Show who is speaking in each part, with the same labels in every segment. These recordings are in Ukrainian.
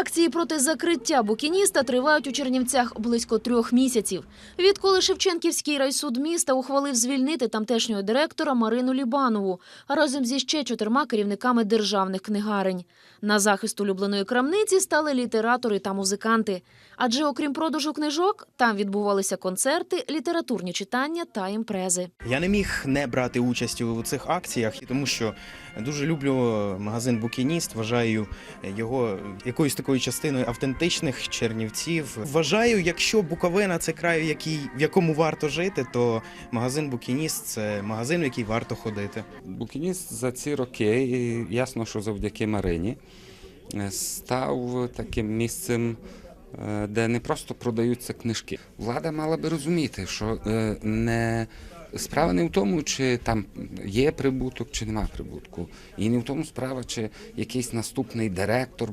Speaker 1: Акції проти закриття букініста тривають у Чернівцях близько трьох місяців. Відколи Шевченківський райсуд міста ухвалив звільнити тамтешнього директора Марину Лібанову разом зі ще чотирма керівниками державних книгарень. На захист улюбленої крамниці стали літератори та музиканти. Адже окрім продажу книжок, там відбувалися концерти, літературні читання та імпрези.
Speaker 2: Я не міг не брати участь у цих акціях, тому що дуже люблю магазин Букініст. Вважаю його якоюсь такою частиною автентичних чернівців. Вважаю, якщо Буковина це край, який в якому варто жити, то магазин Букініст це магазин, в який варто ходити.
Speaker 3: Букініст за ці роки, і ясно, що завдяки Марині, е, став таким місцем, е, де не просто продаються книжки. Влада мала би розуміти, що е, не справа не в тому, чи там є прибуток, чи нема прибутку. І не в тому справа, чи якийсь наступний директор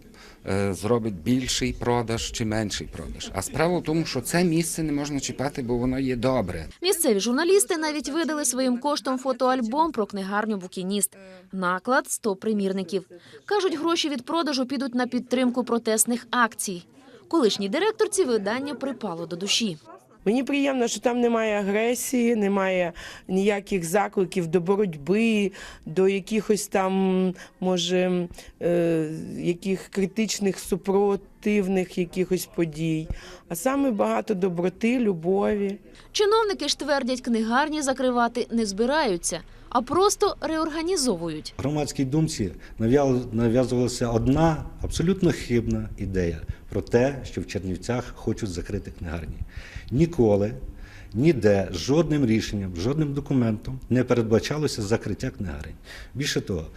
Speaker 3: е, зробить більший продаж чи менший продаж. А справа в тому, що це місце не можна чіпати, бо воно є добре.
Speaker 1: Місцеві журналісти навіть видали своїм коштом фотоальбом про книгарню Букініст. Наклад 100 примірників. Кажуть, гроші від продажу підуть на підтримку протестних акцій. Колишній директорці видання припало до душі.
Speaker 4: Мені приємно, що там немає агресії, немає ніяких закликів до боротьби, до якихось там, може, е, яких критичних супротивних якихось подій, а саме багато доброти, любові.
Speaker 1: Чиновники ж твердять, книгарні закривати не збираються, а просто реорганізовують.
Speaker 5: Громадській думці нав'язувалася одна абсолютно хибна ідея про те, що в Чернівцях хочуть закрити книгарні. Ніколи, ніде, жодним рішенням, жодним документом не передбачалося закриття книгарень. Більше того,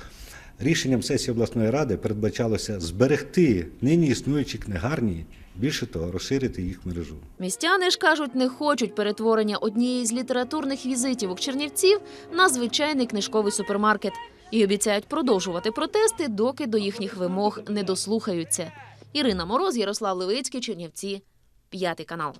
Speaker 5: рішенням сесії обласної ради передбачалося зберегти нині існуючі книгарні, більше того, розширити їх мережу.
Speaker 1: Містяни ж кажуть, не хочуть перетворення однієї з літературних візитівок Чернівців на звичайний книжковий супермаркет і обіцяють продовжувати протести, доки до їхніх вимог не дослухаються. Ірина Мороз, Ярослав Левицький, Чернівці, п'ятий канал.